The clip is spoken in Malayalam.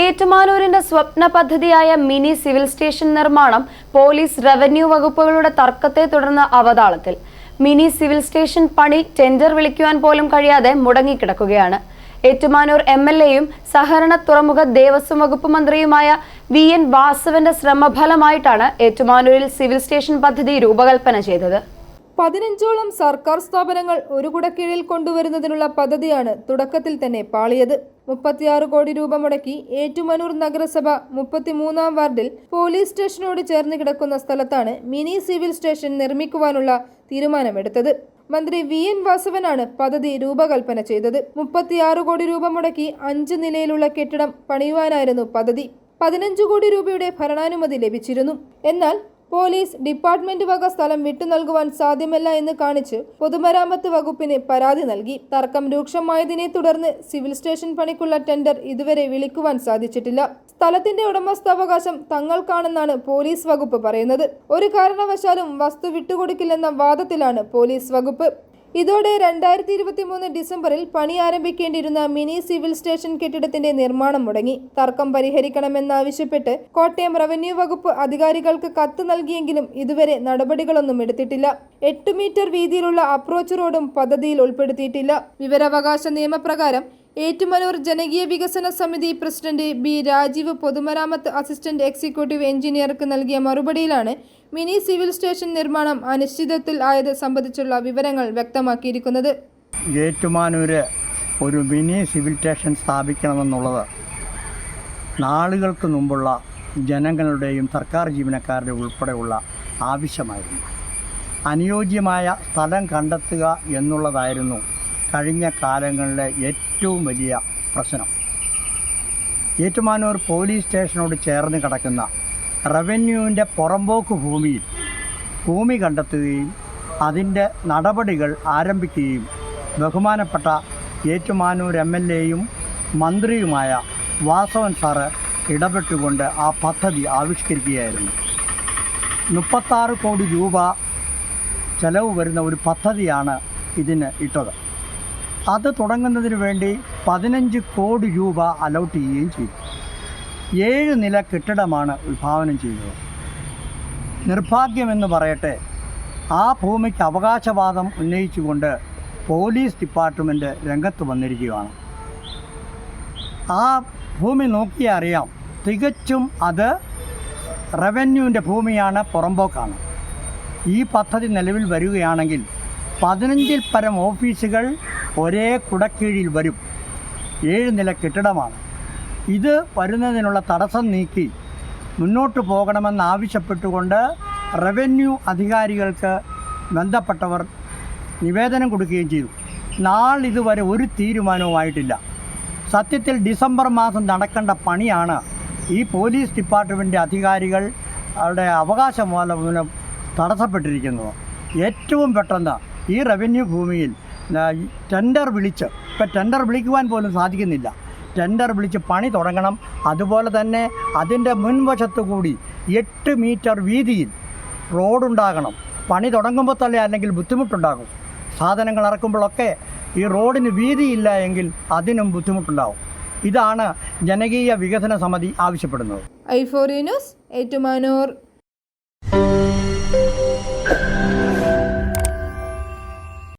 ഏറ്റുമാനൂരിന്റെ സ്വപ്ന പദ്ധതിയായ മിനി സിവിൽ സ്റ്റേഷൻ നിർമ്മാണം പോലീസ് റവന്യൂ വകുപ്പുകളുടെ തർക്കത്തെ തുടർന്ന് അവതാളത്തിൽ. മിനി സിവിൽ സ്റ്റേഷൻ പണി ടെൻഡർ വിളിക്കുവാൻ പോലും കഴിയാതെ മുടങ്ങിക്കിടക്കുകയാണ്. ഏറ്റുമാനൂർ എം എൽ എയും സഹകരണ തുറമുഖ ദേവസ്വം വകുപ്പ് മന്ത്രിയുമായ വി എൻ വാസവന്റെ ശ്രമഫലമായിട്ടാണ് ഏറ്റുമാനൂരിൽ സിവിൽ സ്റ്റേഷൻ പദ്ധതി രൂപകൽപ്പന ചെയ്തത്. പതിനഞ്ചോളം സർക്കാർ സ്ഥാപനങ്ങൾ ഒരു കുടക്കീഴിൽ കൊണ്ടുവരുന്നതിനുള്ള പദ്ധതിയാണ് തുടക്കത്തിൽ തന്നെ പാളിയത്. മുപ്പത്തിയാറ് കോടി രൂപ മുടക്കി ഏറ്റുമാനൂർ നഗരസഭ മുപ്പത്തിമൂന്നാം വാർഡിൽ പോലീസ് സ്റ്റേഷനോട് ചേർന്ന് കിടക്കുന്ന സ്ഥലത്താണ് മിനി സിവിൽ സ്റ്റേഷൻ നിർമ്മിക്കുവാനുള്ള തീരുമാനമെടുത്തത്. മന്ത്രി വി എൻ വാസവനാണ് പദ്ധതി രൂപകൽപ്പന ചെയ്തത്. മുപ്പത്തിയാറ് കോടി രൂപ മുടക്കി അഞ്ച് നിലയിലുള്ള കെട്ടിടം പണിയുവാനായിരുന്നു പദ്ധതി. പതിനഞ്ച് കോടി രൂപയുടെ ഭരണാനുമതി ലഭിച്ചിരുന്നു. എന്നാൽ പോലീസ് ഡിപ്പാർട്ട്മെന്റ് വക സ്ഥലം വിട്ടു നൽകുവാൻ സാധ്യമല്ല എന്ന് കാണിച്ച് പൊതുമരാമത്ത് വകുപ്പിന് പരാതി നൽകി. തർക്കം രൂക്ഷമായതിനെ തുടർന്ന് സിവിൽ സ്റ്റേഷൻ പണിക്കുള്ള ടെൻഡർ ഇതുവരെ വിളിക്കുവാൻ സാധിച്ചിട്ടില്ല. സ്ഥലത്തിന്റെ ഉടമസ്ഥാവകാശം തങ്ങൾക്കാണെന്നാണ് പോലീസ് വകുപ്പ് പറയുന്നത്. ഒരു കാരണവശാലും വസ്തു വിട്ടുകൊടുക്കില്ലെന്ന വാദത്തിലാണ് പോലീസ് വകുപ്പ്. ഇതോടെ രണ്ടായിരത്തി ഇരുപത്തി മൂന്ന് ഡിസംബറിൽ പണി ആരംഭിക്കേണ്ടിയിരുന്ന മിനി സിവിൽ സ്റ്റേഷൻ കെട്ടിടത്തിന്റെ നിർമ്മാണം മുടങ്ങി. തർക്കം പരിഹരിക്കണമെന്നാവശ്യപ്പെട്ട് കോട്ടയം റവന്യൂ വകുപ്പ് അധികാരികൾക്ക് കത്ത് നൽകിയെങ്കിലും ഇതുവരെ നടപടികളൊന്നും എടുത്തിട്ടില്ല. എട്ട് മീറ്റർ വീതിയിലുള്ള അപ്രോച്ച് റോഡും പദ്ധതിയിൽ ഉൾപ്പെടുത്തിയിട്ടില്ല. വിവരാവകാശ നിയമപ്രകാരം ഏറ്റുമലൂർ ജനകീയ വികസന സമിതി പ്രസിഡന്റ് ബി രാജീവ് പൊതുമരാമത്ത് അസിസ്റ്റന്റ് എക്സിക്യൂട്ടീവ് എഞ്ചിനീയർക്ക് നൽകിയ മറുപടിയിലാണ് മിനി സിവിൽ സ്റ്റേഷൻ നിർമ്മാണം അനിശ്ചിതത്വത്തിൽ ആയത് സംബന്ധിച്ചുള്ള വിവരങ്ങൾ വ്യക്തമാക്കിയിരിക്കുന്നത്. ഏറ്റുമാനൂര് ഒരു മിനി സിവിൽ സ്റ്റേഷൻ സ്ഥാപിക്കണമെന്നുള്ളത് നാളുകൾക്ക് മുമ്പുള്ള ജനങ്ങളുടെയും സർക്കാർ ജീവനക്കാരുടെ ഉൾപ്പെടെയുള്ള ആവശ്യമായിരുന്നു. അനുയോജ്യമായ സ്ഥലം കണ്ടെത്തുക എന്നുള്ളതായിരുന്നു കഴിഞ്ഞ കാലങ്ങളിലെ ഏറ്റവും വലിയ പ്രശ്നം. ഏറ്റുമാനൂർ പോലീസ് സ്റ്റേഷനോട് ചേർന്ന് കിടക്കുന്ന റവന്യൂവിന്റെ പുറമ്പോക്ക് ഭൂമിയിൽ. ഭൂമി കണ്ടെത്തുകയും അതിന്റെ നടപടികൾ ആരംഭിക്കുകയും ബഹുമാനപ്പെട്ട ഏറ്റുമാനൂർ എം എൽ എയും മന്ത്രിയുമായ വാസവൻ സാറ് ഇടപെട്ടുകൊണ്ട് ആ പദ്ധതി ആവിഷ്കരിക്കുകയായിരുന്നു. മുപ്പത്താറ് കോടി രൂപ ചെലവ് വരുന്ന ഒരു പദ്ധതിയാണ് ഇതിന് ഇട്ടത്. അത് തുടങ്ങുന്നതിന് വേണ്ടി പതിനഞ്ച് കോടി രൂപ അലോട്ട് ചെയ്യുകയും ചെയ്തു. ഏഴ് നില കെട്ടിടമാണ് ഉദ്ഭാവനം ചെയ്തത്. നിർഭാഗ്യമെന്ന് പറയട്ടെ ആ ഭൂമിക്ക് അവകാശവാദം ഉന്നയിച്ചുകൊണ്ട് പോലീസ് ഡിപ്പാർട്ട്മെന്റ് രംഗത്ത് വന്നിരിക്കുകയാണ്. ആ ഭൂമി നോക്കിയാൽ അറിയാം തികച്ചും അത് റവന്യൂവിന്റെ ഭൂമിയാണ് പുറമ്പോക്കാണ്. ഈ പദ്ധതി നിലവിൽ വരികയാണെങ്കിൽ പതിനഞ്ചിൽ പരം ഓഫീസുകൾ ഒരേ കുടക്കീഴിൽ വരും. ഏഴ് നില കെട്ടിടമാണ്. ഇത് വരുന്നതിനുള്ള തടസ്സം നീക്കി മുന്നോട്ട് പോകണമെന്നാവശ്യപ്പെട്ടുകൊണ്ട് റവന്യൂ അധികാരികൾക്ക് ബന്ധപ്പെട്ടവർ നിവേദനം കൊടുക്കുകയും ചെയ്തു. ഇതുവരെ ഒരു തീരുമാനവുമായിട്ടില്ല സത്യത്തിൽ ഡിസംബർ മാസം നടക്കേണ്ട പണിയാണ് ഈ പോലീസ് ഡിപ്പാർട്ട്മെന്റ് അധികാരികൾ അവരുടെ അവകാശം മൂലം തടസ്സപ്പെട്ടിരിക്കുന്നത്. ഏറ്റവും പെട്ടെന്ന് ഈ റവന്യൂ ഭൂമിയിൽ ടെൻഡർ വിളിച്ച് ഇപ്പം ടെൻഡർ വിളിക്കുവാൻ പോലും സാധിക്കുന്നില്ല. ടെൻഡർ വിളിച്ച് പണി തുടങ്ങണം. അതുപോലെ തന്നെ അതിന്റെ മുൻവശത്തു കൂടി എട്ട് മീറ്റർ വീതിയിൽ റോഡുണ്ടാകണം. പണി തുടങ്ങുമ്പോൾ തന്നെ അല്ലെങ്കിൽ ബുദ്ധിമുട്ടുണ്ടാകും. സാധനങ്ങൾ ഇറക്കുമ്പോഴൊക്കെ ഈ റോഡിന് വീതിയില്ല എങ്കിൽ അതിനും ബുദ്ധിമുട്ടുണ്ടാകും ഇതാണ് ജനകീയ വികസന സമിതി ആവശ്യപ്പെടുന്നത്. ഐ ഫോറി ന്യൂസ് ഏറ്റുമാനൂർ.